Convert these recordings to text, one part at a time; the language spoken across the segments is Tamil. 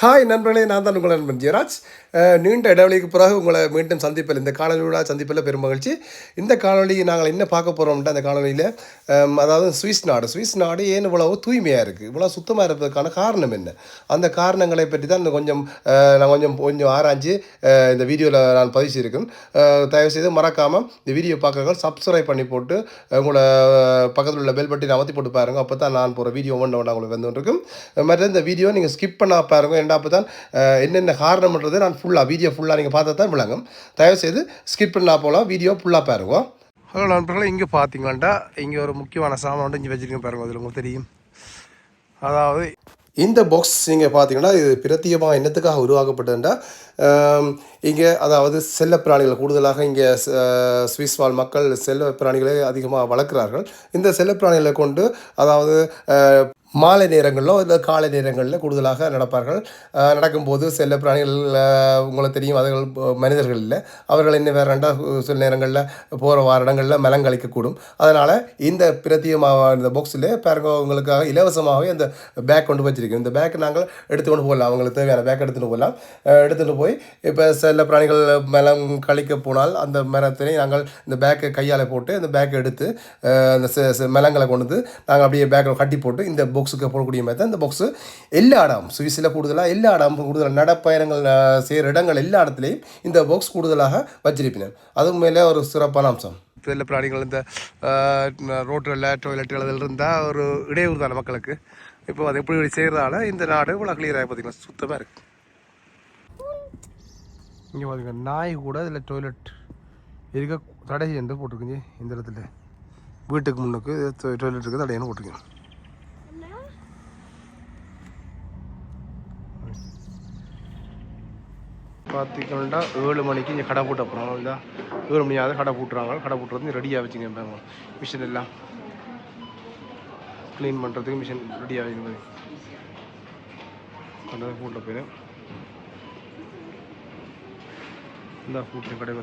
ஹாய் நண்பர்களே நான் தான் உங்கள் நண்பன் ஜெயராஜ். நீண்ட இடைவெளிக்கு பிறகு உங்களை மீண்டும் சந்திப்பில் இந்த காணொலியோட சந்திப்பில் பெரும் மகிழ்ச்சி. இந்த காணொலி நாங்கள் என்ன பார்க்க போகிறோம்னா அந்த காணொலியில் அதாவது சுவிஸ் நாடு. சுவிஸ் நாடு ஏன் இவ்வளவு தூய்மையாக இருக்குது இவ்வளோ சுத்தமாக இருப்பதற்கான காரணம் என்ன? அந்த காரணங்களை பற்றி தான் இன்னும் கொஞ்சம் நான் கொஞ்சம் கொஞ்சம் ஆராய்ஞ்சு இந்த வீடியோவில் நான் பதிச்சிருக்கேன் செய்திருக்கேன். தயவுசெய்து மறக்காமல் இந்த வீடியோ பார்க்குறவங்க சப்ஸ்கிரைப் பண்ணி போட்டு உங்களோட பக்கத்தில் உள்ள பெல் பட்டினை அமர்த்தி போட்டு பாருங்க. அப்போ தான் நான் போகிற வீடியோ ஒன்று ஒன்று உங்களுக்கு வந்து இருக்கும் மற்ற இந்த வீடியோ நீங்கள் ஸ்கிப் பண்ணால் பாருங்க. ஏன்டா அப்போ தான் என்னென்ன காரணம்ன்றது நான் ஃபுல்லாக வீடியோ ஃபுல்லாக நீங்கள் பார்த்தா தான் விளங்கும். தயவுசெய்து ஸ்கிப் பண்ணா போகலாம் வீடியோ ஃபுல்லாக பாருங்க. ஹலோ நண்பர்களே இங்கே பார்த்தீங்களாண்டா இங்கே ஒரு முக்கியமான சாமான் வந்து இங்கே வச்சுருக்கேன் பாருங்க அதில் உங்களுக்கு தெரியும். அதாவது இந்த பாக்ஸ் நீங்கள் பார்த்தீங்கன்னா இது பிரத்தியமாக என்னத்துக்காக உருவாக்கப்பட்டதுண்டா இங்கே அதாவது செல்லப்பிராணிகள் கூடுதலாக இங்கே சுவிஸ் வாழ் மக்கள் செல்ல பிராணிகளை அதிகமாக வளர்க்குறார்கள். இந்த செல்லப்பிராணிகளை கொண்டு அதாவது மாலை நேரங்களிலோ இல்லை காலை நேரங்களில் கூடுதலாக நடப்பார்கள். நடக்கும்போது செல்ல பிராணிகள் உங்களை உங்களுக்கு தெரியும் அதுகள் மனிதர்கள் இல்லை. அவர்கள் என்ன வேறு ரெண்டா சில நேரங்களில் போகிற வார இடங்களில் மலங்கழிக்கக்கூடும் அதனால் இந்த பிரத்தியமாக இந்த பாக்ஸில் பாருங்க உங்களுக்காக இலவசமாகவே அந்த பேக் கொண்டு வச்சிருக்கோம் இந்த பேக் நாங்கள் எடுத்துக்கொண்டு போகலாம். அவங்களுக்கு தேவையான பேக் எடுத்துகிட்டு போகலாம். எடுத்துகிட்டு போய் இப்போ செல்ல பிராணிகள் மலம் கழிக்க போனால் அந்த மரத்தினை நாங்கள் இந்த பேக்கை கையால் போட்டு அந்த பேக்கை எடுத்து அந்த செ- மலங்களை கொண்டு வந்து நாங்கள் அப்படியே பேக்கில் கட்டி போட்டு இந்த பாக்ஸுக்கு போடக்கூடிய மாதிரி தான் இந்த பாக்ஸு எல்லா இடம் சுவிஸில் கூடுதலாக எல்லா இடம் கூடுதலாக நடப்பயணங்கள் செய்கிற இடங்கள் எல்லா இடத்துலையும் இந்த பாக்ஸ் கூடுதலாக வச்சிருப்பினர். அதுக்கு மேலே ஒரு சிறப்பான அம்சம். செல்ல பிராணிகள் இந்த ரோட்டில் டொய்லெட்டுகள் அதில் இருந்தால் ஒரு இடையூறு தானே மக்களுக்கு இப்போ அது எப்படி செய்கிறதால இந்த நாடு இவ்வளோ கிளியராக பார்த்திங்கன்னா சுத்தமாக இருக்குது இங்கே பாருங்க நாய் கூட இதில் டாய்லெட் இருக்க தடை என்று போட்டிருக்குங்க. இந்த இடத்துல. வீட்டுக்கு முன்னுக்கு டொய்லெட் இருக்குது தடையன்னு போட்டிருக்கேன் பார்த்தீங்கன்னா ஏழு மணிக்கு இங்கே கடை போட்டு போகிறோம் இந்த ஏழு மணியாவது கடை போட்டுறாங்க. கடை போட்டுறது ரெடியாக வச்சுங்க பாருங்க. மிஷின் எல்லாம் க்ளீன் பண்ணுறதுக்கு மிஷின் ரெடியாக வைங்க கடை போட்ட பேர் இந்த கூட்டு கடை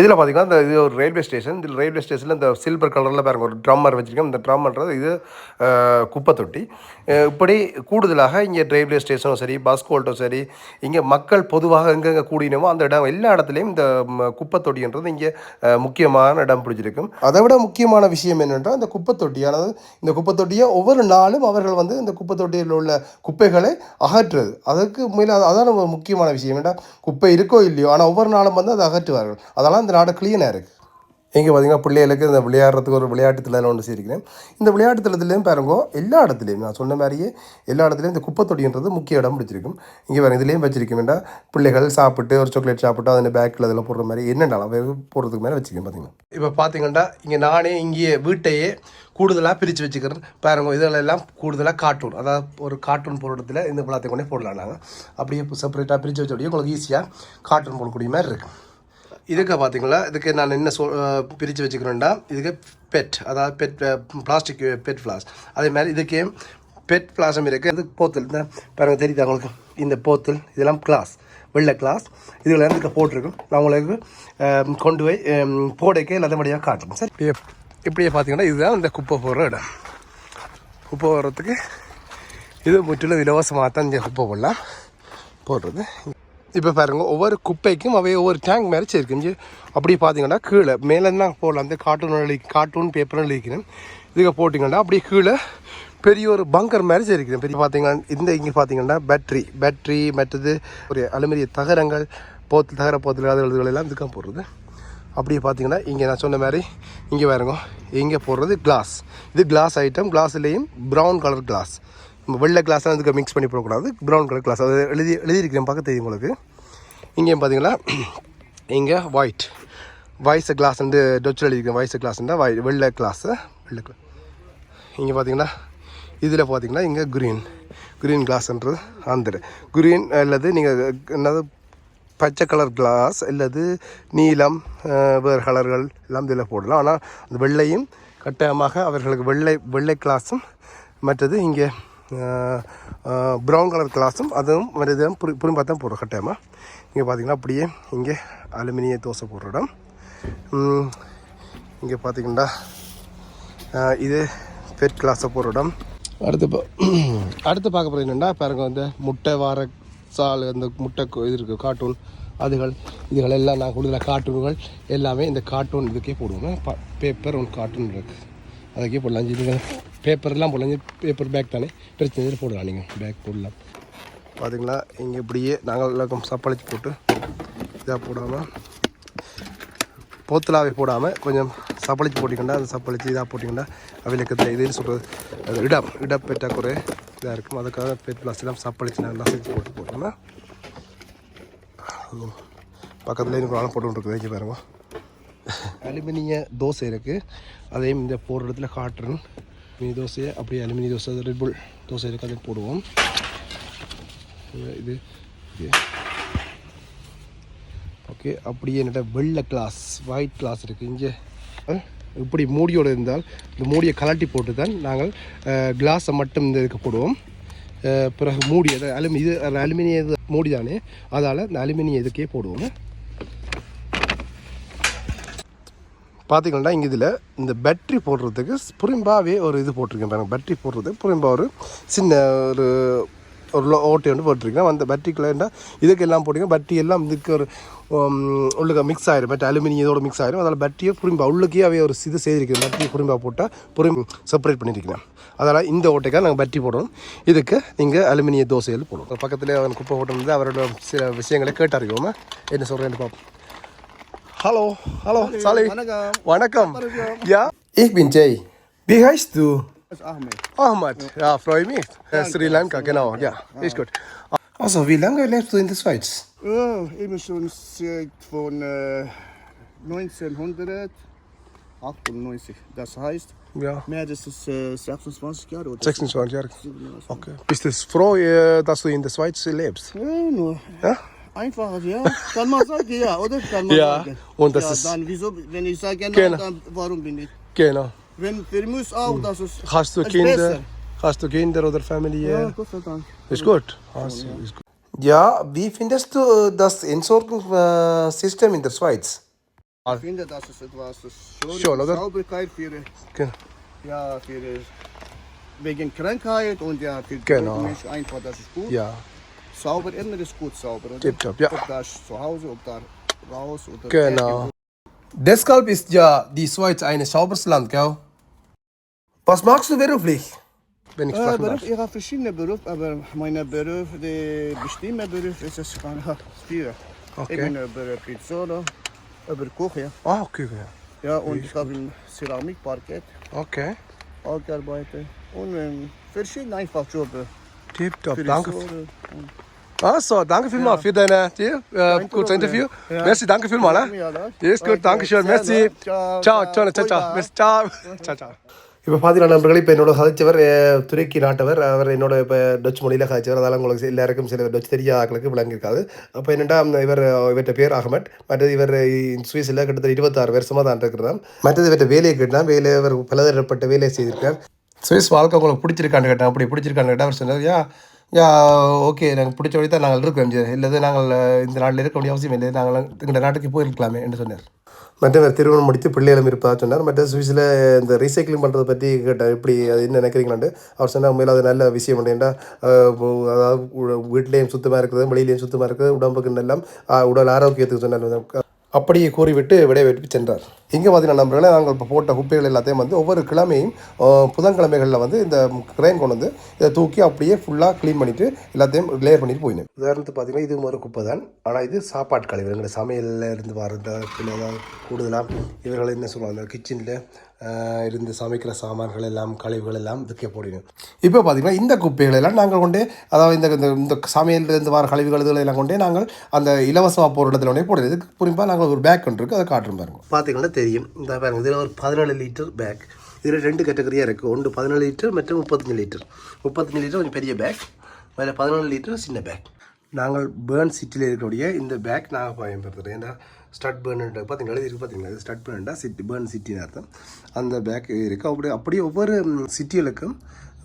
இதில் பார்த்தீங்கன்னா இந்த இது ஒரு ரயில்வே ஸ்டேஷன் இதில் ரயில்வே ஸ்டேஷனில் இந்த சில்வர் கலரில் பாருங்க ஒரு ட்ரம்மர் வச்சுருக்கேன் இந்த ட்ரம்மன்றது இது குப்பை தொட்டி இப்படி கூடுதலாக இங்கே ரயில்வே ஸ்டேஷனும் சரி பஸ் கோல்ட்டும் சரி இங்கே மக்கள் பொதுவாக எங்கெங்கே கூடினமோ அந்த இடம் எல்லா இடத்துலையும் இந்த குப்பை தொட்டின்றது இங்கே முக்கியமான இடம் பிடிச்சிருக்கும். அதை விட முக்கியமான விஷயம் என்னென்றால் இந்த குப்பை தொட்டியானது இந்த குப்பை தொட்டியை ஒவ்வொரு நாளும் அவர்கள் வந்து இந்த குப்பை தொட்டியில் உள்ள குப்பைகளை அகற்றுறது அதுக்கு மேலே அதான் ஒரு முக்கியமான விஷயம். ஏன்னா குப்பை இருக்கோ இல்லையோ ஆனால் ஒவ்வொரு நாளும் வந்து அதை அகற்றுவார்கள். அதெல்லாம் இந்த நாடு க்ளீனாக இருக்குது இங்கே பார்த்தீங்கன்னா பிள்ளைகளுக்கு இந்த விளையாடுறதுக்கு ஒரு விளையாட்டு தளம் ஒன்று செய்திருக்கிறேன். இந்த விளையாட்டு தளத்துலேயும் பாருங்க எல்லா இடத்துலையும் நான் சொன்ன மாதிரியே எல்லா இடத்துலையும் இந்த குப்பைத்தொடின்றது முக்கிய இடம் பிடிச்சிருக்கும். இங்கே வேறு இதுலேயும் வச்சிருக்க வேண்டாம். பிள்ளைகள் சாப்பிட்டு ஒரு சாக்லேட் சாப்பிட்டு அதில் பேக்கில் அதில் போடுற மாதிரி என்னென்னாலும் போடுறதுக்கு மேலே வச்சுருக்கேன் பார்த்தீங்கன்னா இப்போ பார்த்தீங்கன்னா இங்கே நானே இங்கேயே வீட்டையே கூடுதலாக பிரித்து வச்சுக்கிறேன். பாருங்க இதெல்லாம் கூடுதலாக கார்ட்டூன் அதாவது ஒரு கார்ட்டூன் போடுறதுல இந்த பழத்தை கொண்டே போடலாம் நாங்கள் அப்படியே செப்பரேட்டாக பிரித்து வச்சோடைய உங்களுக்கு ஈஸியாக கார்ட்டூன் போடக்கூடிய மாதிரி இருக்குது இதுக்கு பார்த்தீங்களா இதுக்கு நான் என்ன சொ பிரித்து வச்சுக்கிறேன்டா? இதுக்கு பெட் அதாவது பெட் பிளாஸ்டிக் பெட் ஃப்ளாஸ் அதே மாதிரி இதுக்கு பெட் ஃப்ளாஸும் இருக்குது இது போத்தல். இந்த பாருங்க தெரியுது அவங்களுக்கு இந்த போத்தல் இதெல்லாம் கிளாஸ் வெள்ளை கிளாஸ் இதில் இருந்து போட்டிருக்கும். நான் உங்களுக்கு கொண்டு போய் போடைக்கு நல்லபடியாக காட்டுறேன். சார். இப்படியே இப்படியே பார்த்தீங்கன்னா இதுதான் இந்த குப்பை போடுற இடம். குப்பை போடுறதுக்கு இது முற்றிலும் இலவசமாக தான் இங்கே குப்பை போடலாம். போடுறது. இப்போ பாருங்கள் ஒவ்வொரு குப்பைக்கும் அவை ஒவ்வொரு டேங்க் மாதிரி சேர்க்குஞ்சு அப்படி அப்படியே பார்த்தீங்கன்னா கீழே மேலே தான் போடலாம். அந்த கார்ட்டூன் எழுதி கார்ட்டூன் பேப்பரும் எழுதிக்கிறேன். இதுக்கு போட்டிங்கன்னா அப்படியே கீழே பெரிய ஒரு பங்கர் மாதிரி இருக்குது பெரிய பார்த்தீங்கன்னா இந்த இங்கே பார்த்தீங்கன்னா பேட்ரி பேட்ரி மற்றது ஒரு அலுமினிய தகரங்கள் போத்து தகர போத்தில் அதுகள் எல்லாம் இதுக்காக போடுறது. அப்படியே பார்த்தீங்கன்னா இங்கே நான் சொன்ன மாதிரி இங்கே பாருங்க இங்கே போடுறது கிளாஸ் இது கிளாஸ் ஐட்டம் கிளாஸ்லேயும் ப்ரௌன் கலர் கிளாஸ் நம்ம வெள்ளை கிளாஸ்லாம் இதுக்கு மிக்ஸ் பண்ணி போடக்கூடாது? ப்ரௌன் கலர் கிளாஸ் அது எழுதி எழுதியிருக்கிறேன் பார்க்க தெரியும் உங்களுக்கு. இங்கேயும் பார்த்தீங்கன்னா இங்கே ஒயிட் வாய்ஸ் கிளாஸ் வந்து டொச்சில் எழுதியிருக்கேன் வாய்ஸ் கிளாஸ்ன்றா வாய் வெள்ளை கிளாஸு வெள்ளை கிளாஸ் இங்கே பார்த்தீங்கன்னா இதில் பார்த்தீங்கன்னா இங்கே க்ரீன் க்ரீன் கிளாஸ்ன்றது அந்த க்ரீன் அல்லது நீங்கள் என்னது? பச்சை கலர் கிளாஸ் அல்லது நீலம் வேறு கலர்கள் எல்லாம் இதில் போடலாம். ஆனால் அந்த வெள்ளையும் கட்டாயமாக அவர்களுக்கு வெள்ளை வெள்ளை கிளாஸும் மற்றது இங்கே ப்ரௌன் கலர் கிளாஸும் அதுவும் மற்றது புரி புரிம்பா தான் போடுறோம் கட்டாயமாக இங்கே பார்த்தீங்கன்னா அப்படியே இங்கே அலுமினிய தோசை போடுற இடம். இங்கே பார்த்தீங்கன்னா இது பெட் கிளாஸை போகிற இடம். அடுத்து அடுத்து பார்க்க போகிறது என்னென்னா பாருங்க வந்து முட்டை வார சால் அந்த முட்டை இது இருக்குது கார்ட்டூன் அதுகள் இதுகள் எல்லாம் நான் கொடுக்குற கார்ட்டூன்கள் எல்லாமே இந்த கார்ட்டூன் இதுக்கே போடுவோம். பேப்பர் ஒன்று கார்ட்டூன் இருக்குது அதுக்கே போடலாம். நீங்கள் பேப்பர்லாம் போடலாம். பேப்பர் பேக் தானே. பிரச்சனை போடலாம் நீங்கள் பேக் போடலாம். பார்த்தீங்களா இங்கே இப்படியே நாங்கள் எல்லாருக்கும் சப்பாளிச்சு போட்டு இதாக போடாமல் போத்தலாவே போடாமல் கொஞ்சம் சப்பளிச்சு போட்டிங்கன்னா அந்த சப்பளிச்சு இதாக போட்டிங்கன்னா அவைகளுக்கு இதுன்னு சொல்கிறது அது இடம் இடப்பற்றாக்குறை இதாக இருக்கும். அதுக்காக பெட் பிளாஸ்டிக்லாம் சப்பளிச்சு நல்லா செஞ்சு போட்டு போட்டோம்னா பக்கத்தில் இன்னும் ஆள் போட்டு இருக்குது. பாருங்க. அலுமினிய தோசை இருக்குது அதையும் இந்த போடுற இடத்துல காட்டுறேன். மினி தோசையை அப்படியே அலுமினிய தோசை ரெட்புல் தோசை இருக்குது அதையும் போடுவோம். இது ஓகே அப்படியே என்னட்ட வெள்ளை கிளாஸ் ஒயிட் கிளாஸ் இருக்குது இங்கே இப்படி மூடியோடு இருந்தால் இந்த மூடியை கலட்டி போட்டு தான் நாங்கள் கிளாஸை மட்டும் இந்த இதுக்கு போடுவோம். பிறகு மூடி அதை அலுமி இது அலுமினிய இது மூடி தானே அதால் இந்த அலுமினிய இதுக்கே போடுவோம். பார்த்தீங்கன்னா இங்கே இதில் இந்த பேட்ரி போடுறதுக்கு புரிம்பாவே ஒரு இது போட்டிருக்கேன் பாருங்க. பேட்ரி போடுறதுக்கு புரிம்பா ஒரு சின்ன ஒரு ஒரு ஓட்டை வந்து போட்டிருக்கேன். அந்த பேட்டரிக்குள்ள இதுக்கு எல்லாம் போட்டிங்க பேட்டரி எல்லாம் இதுக்கு ஒரு உள்ளுக்க மிக்ஸ் ஆயிரும். பட் அலுமினியம் இதோட மிக்ஸ் ஆயிரும். அதனால் பேட்டரியை புரிம்பா உள்ளுக்கே அவைய ஒரு இது செய்திருக்கிறேன் பட்டியை புரிம்பா போட்டால் புரிம் செப்பரேட் பண்ணியிருக்கிறேன் அதனால் இந்த ஓட்டைக்காக நாங்கள் பேட்டரி போடுறோம். இதுக்கு நீங்கள் அலுமினிய தோசையில் போடுவோம் பக்கத்துலேயே அவன் குப்பை போட்டு அவரோட சில விஷயங்களை கேட்டறிவோமா என்ன சொல்கிறேன்னு பார்ப்போம் Hallo, hallo, Salih. Vanakkam. Ja? Ich bin Jay. Wie heißt du? Ahmed. Ahmed, ja, freue mich. Äh, Sri Lanka, genau, ja, ist ah. gut. Also, wie lange lebst du in der Schweiz? Ja, ich bin schon seit von äh, 1998. Das heißt, Ja. mehr als äh, 26 Jahre oder 26 Jahre. Jahre. Okay. Bist du froh, äh, dass du in der Schweiz lebst? Ja, nur. Ja? Einfach, ja. Kann man sagen, ja, oder? Kann man Ja, sagen. und das ja, ist- Dann, wieso, wenn ich sage nein, Genau. dann warum bin ich? Genau. Wenn für mich auch, das ist. Hast du ist Kinder? besser. Hast du Kinder oder Familie? Ja, Gott sei Dank. Ist gut. Also, ist gut. Ja, wie findest du äh, das Entsorgungssystem in der Schweiz? Ich finde, das ist etwas das schon, Schon, oder? Sauberkeit für, Genau. ja, für wegen Krankheit und ja, für Genau. Menschen einfach, das ist gut. Ja, Sauber, immer ist gut sauber. Oder? Tipptopp, ja. Ob das zu Hause, ob da raus oder Genau. Deshalb ist ja die Schweiz ein sauberes Land, gell? Was machst du beruflich? Wenn ich Äh, Beruf, ich habe verschiedene Berufe, aber mein Beruf, der bestimmte Beruf ist es kann vier. Okay. Ich bin über Pizzola, über Küche. Ah, okay. ja. Ja, und ich habe im Ceramikparkett Okay. auch gearbeitet. Und ähm, verschiedene einfach Jobs. Tipptopp, danke. Und Also, danke vielmals für deine hier, äh, kurze Problem. Interview. Ja. Merci, danke vielmals. Ne? Ja. Ist gut, Okay, danke schön. Merci. Ciao, Ciao, ciao, ciao. ciao, ciao. Ciao. Ciao, ciao. இப்போ பார்த்தீங்கன்னா நண்பர்களே இப்போ என்னோட கதைச்சவர் அஹ், துருக்கி நாட்டவர் அவர் என்னோட இப்போ டச் மொழியில் கதைச்சவர் அதெல்லாம் உங்களுக்கு எல்லாருக்கும் சில டச் தெரியாத ஆட்களுக்கு விளங்கியிருக்காது அப்போ என்னென்னா இவர் இவர்கிட்ட பேர் அகமட் மற்றது இவர் சுவிஸில் கிட்டத்தட்ட இருபத்தாறு வருஷமாக தான் இருக்கிறார் மற்றது இவர்கிட்ட வேலையை கேட்டால் வேலை அவர் பலதரப்பட்ட வேலையை செய்திருக்கார் சுவிஸ் வாழ்க்கை உங்களுக்கு பிடிச்சிருக்கான்னு கேட்டேன் அப்படி பிடிச்சிருக்கான்னு கேட்டால் அவர் சொன்னார் யா ஓகே நாங்கள் பிடிச்ச வழி தான் நாங்கள் இருக்கோம் இல்லது நாங்கள் இந்த நாட்டில் இருக்க வேண்டிய அவசியம் இல்லை. நாங்கள் எங்கள் நாட்டுக்கு போயிருக்கலாமே என்று சொன்னார். மற்றவர் திருமணம் முடித்து பிள்ளைகளும் இருப்பதாக சொன்னார். மற்ற சுவிஸில் இந்த ரீசைக்கிளிங் பண்ணுறதை பற்றி கேட்டார். எப்படி அது என்ன நினைக்கிறீங்களாண்டு? அவர் சொன்னார் உண்மையில் அது நல்ல விஷயம் உண்டு. அதாவது வீட்லேயும் சுத்தமாக இருக்குது வெளியிலையும் சுத்தமாக இருக்குது உடம்புக்கு எல்லாம் உடல் ஆரோக்கியத்துக்கு சொன்னார். அப்படியே கூறிவிட்டு விடைபெற்று சென்றார். இங்கே பார்த்தீங்கன்னா நண்பர்களே நாங்கள் இப்போ போட்ட குப்பைகள் எல்லாத்தையும் வந்து ஒவ்வொரு கிழமையும் புதன்கிழமைகளில் வந்து இந்த கிரைன் கொண்டு வந்து இதை தூக்கி அப்படியே ஃபுல்லாக க்ளீன் பண்ணிவிட்டு எல்லாத்தையும் லேயர் பண்ணிட்டு போயினேன் உதாரணத்துக்கு பார்த்தீங்கன்னா இது ஒரு குப்பை தான் ஆனால் இது சாப்பாட்டு கழிவு. எங்களுடைய சமையலில் இருந்து வர ஏதாவது கூடுதலாக இவர்கள் என்ன சொல்லுவாங்க கிச்சனில் இருந்து சமைக்கிற சாமான்கள் எல்லாம் கழிவுகள் எல்லாம் இதுக்கே போடணும். இப்போ பார்த்தீங்கன்னா இந்த குப்பைகள் எல்லாம் நாங்கள் கொண்டே அதாவது இந்த இந்த இந்த வர கழிவுகள் இதுகளை எல்லாம் கொண்டே நாங்கள் அந்த இலவசமாக போகிற இடத்துல உடனே போடுறது இதுக்கு குறிப்பாக நாங்கள் ஒரு பேக் ஒன்று இருக்குது அதை காட்டுறோம் பாருங்க. பார்த்தீங்கன்னா தெரியும். இந்த பாருங்கள் இதில் ஒரு பதினேழு லிட்டர் பேக் இதில் ரெண்டு கேட்டகரியாக இருக்குது ஒன்று பதினேழு லிட்டர் மற்றும் முப்பத்தஞ்சு லிட்டர் முப்பத்தஞ்சு லிட்டர் கொஞ்சம் பெரிய பேக் அதில் பதினேழு லிட்டர் சின்ன பேக் நாங்கள் பேர்ன் சிட்டியில் இருக்கக்கூடிய இந்த பேக் நாங்கள் பயன்படுத்துகிறோம் ஏன்னா ஸ்டட் பேர்ன் பார்த்தீங்களா? எழுதி பார்த்தீங்களா? இது ஸ்டட் பேர்ன்டா சிட்டி பேர்ன் சிட்டின்னு அர்த்தம். அந்த பேக் இருக்குது அப்படி அப்படியே ஒவ்வொரு சிட்டிகளுக்கும்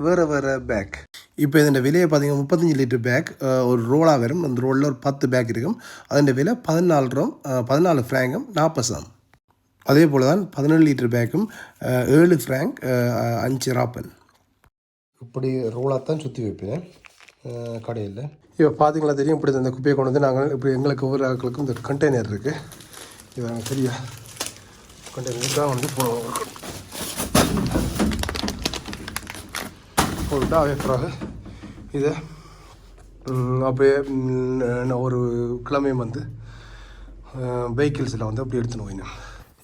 வேறு வேறு பேக் இப்போ இதோட விலையை பார்த்தீங்கன்னா முப்பத்தஞ்சு லிட்டர் பேக் ஒரு ரோலாக வரும். அந்த ரோலில் ஒரு பத்து பேக் இருக்கும். அதோட விலை பதினாலு ரூபா பதினாலு ஃப்ராங்கும் நாற்பது சாம் அதே போல் தான் பதினேழு லிட்டர் பேக்கும் ஏழு ஃப்ராங்க் அஞ்சு ராப்பன். இப்படி ரோலாக தான் சுற்றி வைப்பேன். கடையில். இப்போ பார்த்தீங்களா தெரியும் இப்படி இந்த குப்பையை கொண்டு வந்து நாங்கள் இப்படி எங்களுக்கு ஒவ்வொரு ஆட்களுக்கும் இந்த கண்டெய்னர் இருக்குது இது சரியா கண்டெய்னர் தான் வந்து போடுவோம். போட்டுட்டா அதே பிறகு இதை அப்படியே நான் ஒரு கிழமையும் வந்து வெஹிக்கிள்ஸில் வந்து அப்படி எடுத்துன்னு போயினேன்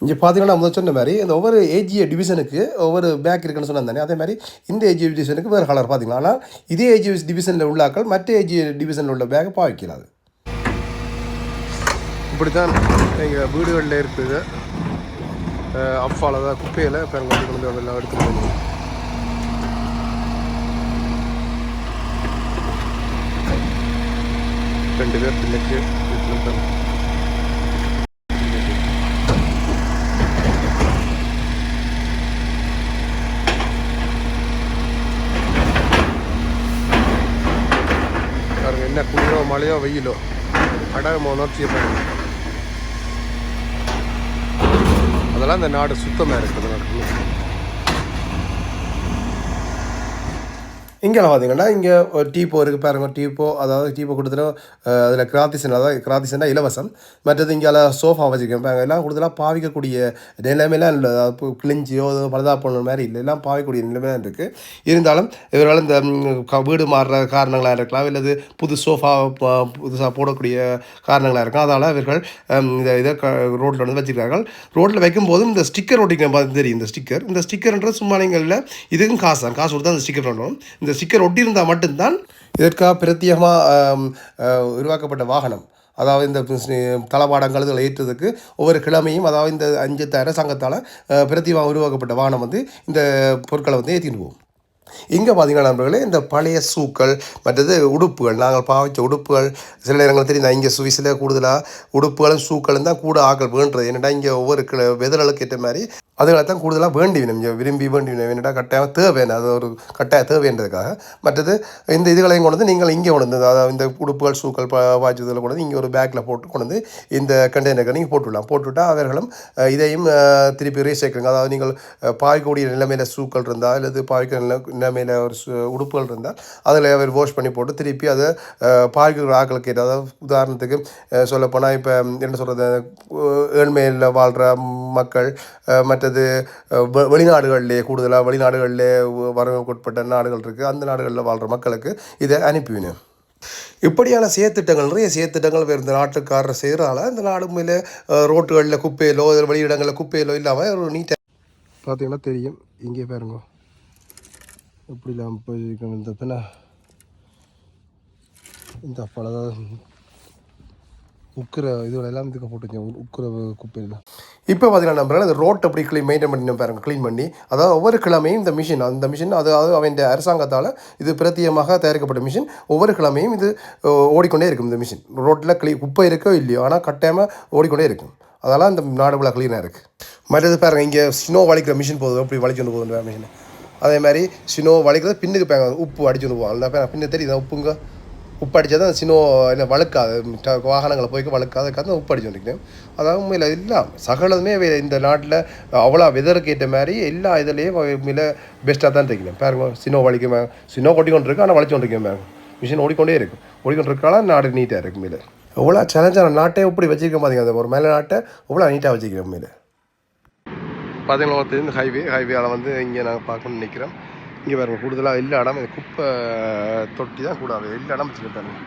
இங்கே பார்த்தீங்கன்னா முதல் சொன்ன மாதிரி இந்த ஒவ்வொரு ஏஜிஏ டிவிஷனுக்கு ஒவ்வொரு பேக் இருக்குன்னு சொன்னேன் அதே மாதிரி இந்த ஏஜிஏ டிவிஷனுக்கு வேறு கலர் பார்த்தீங்களா ஆனால் இதே ஏஜி டிவிஷனில் உள்ளாக்கள் மற்ற ஏஜிஏ டிவிஷனில் உள்ள பேக்கை பாவிக்கிறாது இப்படி தான் எங்கள் வீடுகளில் இருக்குது. அப்பால் தான் குப்பையில் பெருங்காட்டி கொண்டு வந்து எல்லாம் எடுத்துகிட்டு போகணும் ரெண்டு பேர் பிள்ளைக்கு வீட்டில் தான் பாருங்க மழையோ வெயிலோ அடகமோ உணர்ச்சியை பாருங்க அதெல்லாம் இந்த நாடு சுத்தமாக இருக்குது நடக்கணும் இங்கெல்லாம் பார்த்தீங்கன்னா இங்கே ஒரு டீப்போ இருக்குது பாருங்க டீப்போ அதாவது டீப்போ கொடுத்துட்டு அதில் கிராத்திசன் அதாவது கிராத்திசன்னா இலவசம். மற்றது இங்கே சோஃபா வச்சுருக்கேன் பாருங்க எல்லாம் கூடுதலாக பாவிக்கக்கூடிய நிலைமையெல்லாம் இல்லை. அதாவது கிழிஞ்சியோ ஏதோ பழுதா போன மாதிரி இல்லை. எல்லாம் பாவிக்கக்கூடிய நிலைமை தான் இருக்குது இருந்தாலும் இவரால் இந்த வீடு மாறுற காரணங்களாக இருக்கலாம் இல்லது புது சோஃபா புதுசாக போடக்கூடிய காரணங்களாக இருக்கும் அதால் இவர்கள் இந்த இதை ரோட்டில் வந்து வச்சுருக்கார்கள் ரோட்டில் வைக்கும்போதும் இந்த ஸ்டிக்கர் ஒட்டிக்கிற பார்த்து தெரியும் இந்த ஸ்டிக்கர் இந்த ஸ்டிக்கர்ன்றது சும்மா நீங்கள் இல்லை இதுக்கும் காசு தான். காசு கொடுத்தா அந்த ஸ்டிக்கர் பண்ணணும் இந்த ஸ்டிக்கர் ஒட்டியிருந்தால் மட்டும்தான் இதற்காக பிரத்யேகமாக உருவாக்கப்பட்ட வாகனம். அதாவது இந்த தளபாடங்கள் இதில் ஏற்றுறதுக்கு ஒவ்வொரு கிழமையும் அதாவது இந்த அஞ்சு அரசாங்கத்தால் பிரத்யேகமாக உருவாக்கப்பட்ட வாகனம் வந்து இந்த பொருட்களை வந்து ஏற்றிட்டு போகும். இங்கே பார்த்தீங்கன்னா நண்பர்களே இந்த பழைய சூக்கள் மற்றது உடுப்புகள் நாங்கள் பாவித்த உடுப்புகள் சில நேரங்கள் தெரியும் இங்கே சுவிஸில் கூடுதலாக உடுப்புகளும் சூக்களும் தான் கூட ஆக்கள் வேண்டுறது என்னடா இங்கே ஒவ்வொரு கிள வெதர்களுக்கு ஏற்ற மாதிரி அதுகளை தான் கூடுதலாக வேண்டி வேணும். விரும்பி வேண்டி வேணும். என்னடா கட்டாயம் தேவை அது ஒரு கட்டாய தேவைன்றதுக்காக. மற்றது இந்த இதுகளையும் கொண்டு வந்து நீங்கள் இங்கே கொண்டு வந்து அதாவது இந்த உடுப்புகள் சூக்கள் பாய்ச்சதில் வாய்ச்சதில் கொண்டு வந்து இங்கே ஒரு பேக்கில் போட்டு கொண்டு வந்து இந்த கண்டெய்னருக்கு நீங்கள் போட்டுவிடலாம் போட்டுவிட்டால் அவர்களும் இதையும் திருப்பி ரீசைக்கிளிங் அதாவது நீங்கள் பாய்க்கக்கூடிய நிலைமையில் சூக்கள் இருந்தால் அல்லது பாய்க்கிற நில நிலைமையில் ஒரு உடுப்புகள் இருந்தால் அதில் அவர் வாஷ் பண்ணி போட்டு திருப்பி அதை அஹ், ஆக்களுக்கு ஏற்ற- அதாவது உதாரணத்துக்கு சொல்லப்போனால் இப்போ என்ன சொல்கிறது ஏழ்மையில் வாழ்கிற மக்கள் மற்றது அஹ், வெளிநாடுகளிலே கூடுதலாக வெளிநாடுகளிலே வரவுக்குட்பட்ட நாடுகள் இருக்குது அந்த நாடுகளில் வாழ்கிற மக்களுக்கு இதை அனுப்பிவினேன் இப்படியான செயற்திட்டங்கள் நிறைய செயற்திட்டங்கள் வேறு இந்த நாட்டுக்காரர் செய்கிறதால இந்த நாடு மேலே ரோட்டுகளில் குப்பையிலோ இல்லை வெளியிடங்களில் குப்பையிலோ இல்லாமல் ஒரு நீட்டாக பார்த்தீங்கன்னா தெரியும். இங்கே பாருங்க. எப்படி இல்லாமல் போயிருக்கோம் இந்த பின்ன இந்த உக்கிற இதோட எல்லாம் இதுக்கு போட்டு உக்கிற குப்பையில். இப்போ பார்த்தீங்கன்னா நம்புறேன் அந்த ரோட் அப்படி க்ளீன் மெயின்டைன் பண்ணி பாருங்க க்ளீன் பண்ணி. அதாவது ஒவ்வொரு கிழமையும் இந்த மிஷின் அந்த மிஷின் அதாவது அவன் அரசாங்கத்தால் இது பிரத்தியமாக தயாரிக்கப்பட்ட மிஷின் ஒவ்வொரு கிழமையும் இது ஓடிக்கொண்டே இருக்கும் இந்த மிஷின் ரோட்டில் க்ளீ குப்பை இருக்கோ இல்லையோ ஆனால் கட்டாயமாக ஓடிக்கொண்டே இருக்கும். அதெல்லாம் இந்த நாடு இவ்வளோ க்ளீனாக இருக்குது மற்றது பாருங்க இங்கே ஸ்னோ வலிக்கிற மிஷின் போதும் அப்படி வலிச்சுட்டு போகுது மிஷின் அதே மாதிரி சினோ வலிக்கிறது பின்னுக்கு பேங்க உப்பு அடிச்சு போவாங்க அந்த பின்ன தெரியுது உப்புங்க? உப்பு அடித்தா தான் சினோ என்ன வழுக்காது. வாகனங்களை போய்க்கு வழுக்காது. வழுக்காதுக்காக உப்பு அடிச்சு வந்துருக்கேன் அதாவது உண்மையில் எல்லாம் சகலதுமே வே- இந்த நாட்டில் அவ்வளோ வெதருக்கு ஏற்ற மாதிரி எல்லா இதுலேயும் உண்மையில் பெஸ்ட்டாக தான் இருக்கணும் பாருங்க சினோ வலிக்குமே சினோ ஓடிக்கொண்டு இருக்கு ஆனால் வலிச்சு கொண்டிருக்கேன் பாருங்க. மிஷின் ஓடிக்கொண்டே இருக்கும் ஓடிக்கொண்டு இருக்கால நாடு நீட்டாக இருக்கு மேலே எவ்வளோ சேலஞ்சான நாட்டை எப்படி வச்சுருக்க பாத்தீங்க அந்த ஒரு மேலே நாட்டை எவ்வளோ நீட்டாக வச்சுக்கிறேன் மேலே பார்த்தீங்கன்னா தெரிஞ்ச ஹைவே ஹைவேல வந்து இங்கே நாங்கள் பார்க்கணும்னு நினைக்கிறோம். இங்கே பாருங்க கூடுதலாக எல்லா இடம் இந்த குப்பை தொட்டி தான் கூடாது எல்லா இடம் வச்சுக்கிட்டாங்க பாருங்க.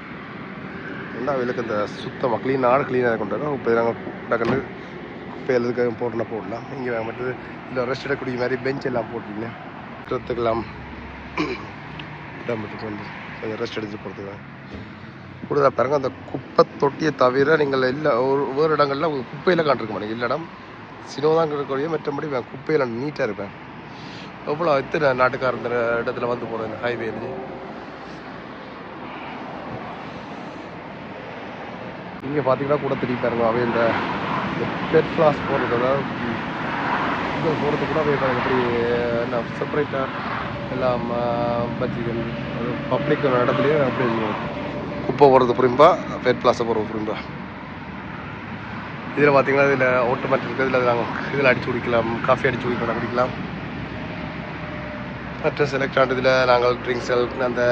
எல்லா இந்த சுத்தமாக க்ளீன் ஆடு க்ளீனாக கொண்டு இப்போ நாங்கள் டக்குன்னு குப்பையில் இருக்க போட்டுனா போடலாம். இங்கே மட்டும் இல்லை ரெஸ்ட் எடுக்கக்கூடிய மாதிரி பெஞ்ச் எல்லாம் போட்டிருக்கேன் இருக்கிறதுக்கெல்லாம் இடம் மட்டும் வந்து கொஞ்சம் ரெஸ்ட் எடுத்து போகிறதுக்கு கூடுதலாக பாருங்கள் அந்த குப்பை தொட்டியை தவிர நீங்கள் எல்லா ஒரு ஒவ்வொரு இடங்களில் குப்பையில் காண்டிருக்க மாட்டேங்க. எல்லா இடம் சினோ தான் இருக்கக்கூடிய மற்றபடி குப்பையில் நீட்டாக இருப்பேன். எவ்வளோ எத்தனை நாட்டுக்கார இந்த இடத்துல வந்து போகிறேன் இந்த ஹைவே இங்கே பார்த்தீங்கன்னா கூட திரும்பி பாருங்க அவை இந்த பெட் ஃப்ளாஸ் போகிறது அதாவது இங்கே போகிறது கூட அவை பாருங்க இப்படி என்ன செப்பரேட்டாக எல்லாம் வச்சுக்கணும் அது பப்ளிக் இடத்துலையே அப்படி குப்பை போகிறது புரியும்பா பெட் ஃப்ளாஸை போகிறது புரியும்பா. இதில் பார்த்தீங்கன்னா இதில் ஆட்டோமேட்டிக் இருக்குது இதில் நாங்கள் இதில் அடித்து குடிக்கலாம். காஃபி அடித்து குடிக்கலாம். குடிக்கலாம். மற்ற செலக்ட் இதில் நாங்கள் ட்ரிங்க்ஸ் அந்த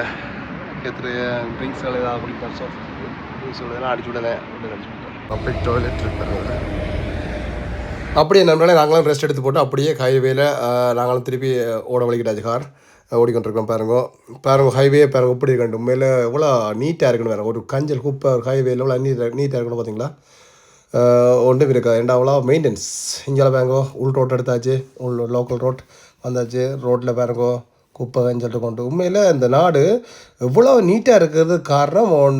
எத்தனை ட்ரிங்க்ஸ் ஏதாவது குடிக்கலாம். ஸோ ட்ரிங்க்ஸ் இதெல்லாம் அடிச்சு விடலை அப்படி டாய்லெட் இருக்கிறது அப்படியே நம்மளால நாங்களும் ரெஸ்ட் எடுத்து போட்டு அப்படியே ஹைவேல நாங்களும் திருப்பி ஓட வலிக்கிட்டாச்சு கார் ஓடிக்கொண்டிருக்கோம் பாருங்க. பாருங்க ஹைவே பாருங்க இப்படி இருக்கட்டும் உண்மையில் எவ்வளோ நீட்டாக இருக்கணும் வேறு. ஒரு கஞ்சல் குப்பை ஹைவேல எவ்வளோ நீட்டாக நீட்டாக இருக்கணும் பார்த்தீங்களா? ஒன்றும் இருக்கா ஏண்டா அவ்வளோ? மெயின்டெனன்ஸ் இங்கே பாருங்கோ உள் ரோட் எடுத்தாச்சு. உள் லோக்கல் ரோட் வந்தாச்சு. ரோட்டில் பாருங்கோ குப்பைன்னு சொல்லிட்டு கொண்டு. உண்மையில் இந்த நாடு இவ்வளோ நீட்டாக இருக்கிறது காரணம் ஒன்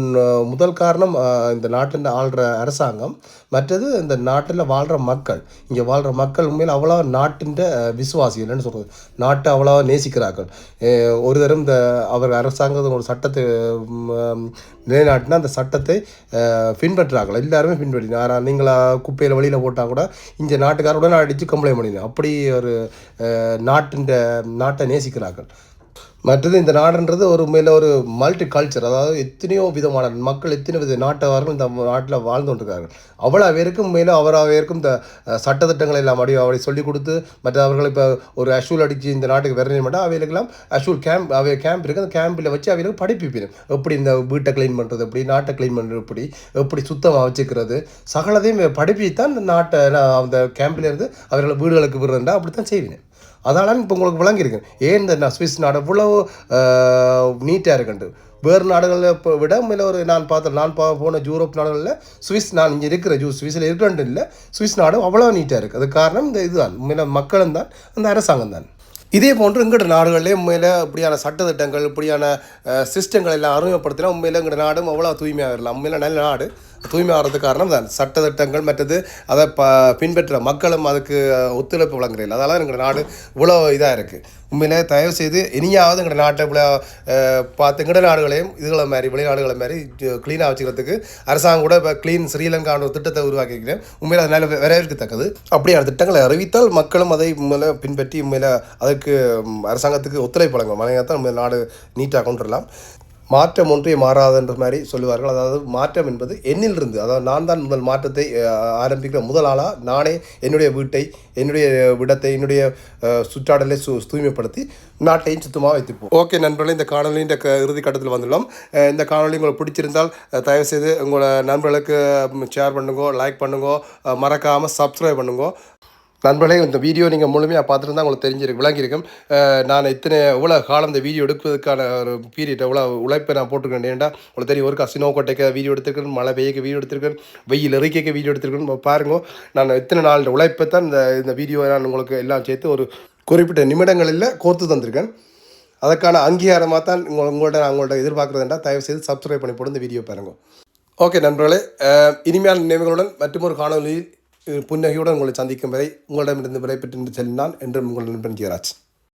முதல் காரணம் இந்த நாட்டில் ஆள்ற அரசாங்கம். மற்றது இந்த நாட்டில் வாழ்கிற மக்கள். இங்கே வாழ்கிற மக்கள் உண்மையில் அவ்வளோ நாட்டின் விசுவாசிகள்னு சொல்கிறது நாட்டை அவ்வளோ நேசிக்கிறார்கள். ஒரு தரம் இந்த அவர் அரசாங்கம் ஒரு சட்டத்தை நிலைநாட்டினா அந்த சட்டத்தை பின்பற்றாங்களா பின்பற்றுறார்கள் எல்லாருமே பின்பற்றினா யாரா நீங்களா குப்பையில் வழியில் போட்டால் கூட இந்த நாட்டுக்காரோட அடித்து கம்ப்ளைண்ட் பண்ணிடணும் அப்படி ஒரு நாட்டின் நாட்டை நேசிக்கிறார்கள். மற்றது இந்த நாடுன்றது ஒரு மேல ஒரு மல்டி கல்ச்சர் அதாவது எத்தனையோ விதமான மக்கள் எத்தனை வித நாட்டவர்கள் இந்த நாட்டில் வாழ்ந்து கொண்டிருக்கார்கள் அவ்வளோ பேருக்கும் மேலும் அவராவேருக்கும் இந்த சட்டத்திட்டங்கள் எல்லாம் அப்படி அவரை சொல்லிக் கொடுத்து மற்ற அவர்கள் இப்போ ஒரு அஷூல் அடித்து இந்த நாட்டுக்கு வரணும் மாட்டா அவைகளுக்கெல்லாம் அஷூல் கேம்ப் அவை கேம்ப் இருக்குது அந்த கேம்பில் வச்சு அவைகளுக்கு படிப்பிப்பிடும். எப்படி இந்த வீட்டை க்ளீன் பண்ணுறது எப்படி நாட்டை க்ளீன் பண்ணுறது எப்படி எப்படி சுத்தமாக வச்சுக்கிறது. சகலதையும் படிப்பித்தான் இந்த நாட்டை நான் அந்த கேம்பில் இருந்து அவர்களை வீடுகளுக்கு விடுறேன்டா அப்படி தான் செய்வேன். அதனால இப்போ உங்களுக்கு விளங்கியிருக்கு. ஏன் இந்த நான் சுவிஸ் நாடு இவ்வளோ நீட்டாக இருக்குண்டு வேறு நாடுகளில் இப்போ விட மேலே ஒரு நான் பார்த்தேன் நான் பா போன யூரோப் நாடுகளில் சுவிஸ் நான் இங்கே இருக்கிற ஜூ சுவிஸில் இருக்கிறேன்ட்டு இல்லை சுவிஸ் நாடு அவ்வளோ நீட்டாக இருக்குது அது காரணம் இந்த இதுதான். மேலே மக்களும் தான் அந்த அரசாங்கம் தான். இதே போன்று எங்கட நாடுகளிலே உண்மையில் இப்படியான சட்டத்திட்டங்கள் இப்படியான சிஸ்டங்கள் எல்லாம் அறிமுகப்படுத்தினா உண்மையில் எங்கட நாடும் அவ்வளோ தூய்மையாக வரலாம் உண்மையில் நல்ல நாடு. தூய்மை ஆகிறதுக்கு காரணம் தான். சட்டத்திட்டங்கள் மற்றது அதை ப பின்பற்ற மக்களும் அதுக்கு ஒத்துழைப்பு வழங்குறதில்லை. அதனால் எங்கள் நாடு இவ்வளோ இதாக இருக்குது உண்மையிலே தயவு செய்து இனியாவது எங்கள் நாட்டை இவ்வளோ பார்த்து எங்கட நாடுகளையும் இதுகளை மாதிரி வெளிநாடுகளை மாதிரி க்ளீனாக வச்சுக்கிறதுக்கு அரசாங்கம் கூட இப்போ க்ளீன் ஸ்ரீலங்கான ஒரு திட்டத்தை உருவாக்கிக்கிறேன் உண்மையில் அதனால் வரவேற்கத்தக்கது. அப்படியான திட்டங்களை அறிவித்தால் மக்களும் அதை உண்மையில பின்பற்றி உண்மையில் அதற்கு அரசாங்கத்துக்கு ஒத்துழைப்பு வழங்கும். வழங்கத்தான் உண்மையில் நாடு நீட்டாக கொண்டு வரலாம். மாற்றம் ஒன்றே மாறாதுன்ற மாதிரி சொல்லுவார்கள். அதாவது மாற்றம் என்பது என்னிலிருந்து அதாவது நான் தான் முதல் மாற்றத்தை ஆரம்பிக்கிற முதல் ஆளாக நானே என்னுடைய வீட்டை என்னுடைய விடத்தை என்னுடைய சுற்றாடலை சு தூய்மைப்படுத்தி நாட்டையும் சுத்தமாக வைத்துப்போம் ஓகே நண்பர்களே இந்த காணொலியின் க இறுதி கட்டத்தில் வந்துள்ளோம். இந்த காணொலி உங்களுக்கு பிடிச்சிருந்தால் தயவுசெய்து உங்களோட நண்பர்களுக்கு ஷேர் பண்ணுங்க லைக் பண்ணுங்க மறக்காமல் சப்ஸ்கிரைப் பண்ணுங்க. நண்பர்களே இந்த வீடியோ நீங்கள் முழுமையாக பார்த்துருந்தா உங்களுக்கு தெரிஞ்சிருக்கு விளங்கியிருக்கும். நான் இத்தனை எவ்வளோ காலம் இந்த வீடியோ எடுப்பதற்கான ஒரு பீரியட் எவ்வளோ உழைப்பை நான் போட்டுருக்கேன் ஏன்டா உங்களுக்கு தெரியும் ஒரு கசினோ கொட்டைக்க வீடியோ எடுத்திருக்கேன் மழை பெய்யக்க வீடியோ எடுத்திருக்கேன் வெயில் இறக்கிக்க வீடியோ எடுத்திருக்கேன். பாருங்க நான் இத்தனை நாள் உழைப்பை தான் இந்த இந்த வீடியோ நான் உங்களுக்கு எல்லாம் சேர்த்து ஒரு குறிப்பிட்ட நிமிடங்களில் கோர்த்து தந்திருக்கேன். அதற்கான அங்கீகாரமாக தான் உங்கள் உங்கள்ட்ட நான் உங்கள்கிட்ட எதிர்பார்க்குறதுண்டா தயவு செய்து சப்ஸ்கிரைப் பண்ணி போட்டு இந்த வீடியோ பாருங்க. ஓகே நண்பர்களே இனிமையான நினைவுகளுடன் ஒரு காணொலியில் புன்னகையுடன் உங்களை சந்திக்கும் வரை உங்களிடமிருந்து விடைபெற்று செல்லும் நான் என்றும் உங்கள் நண்பன் ஜீராஜ்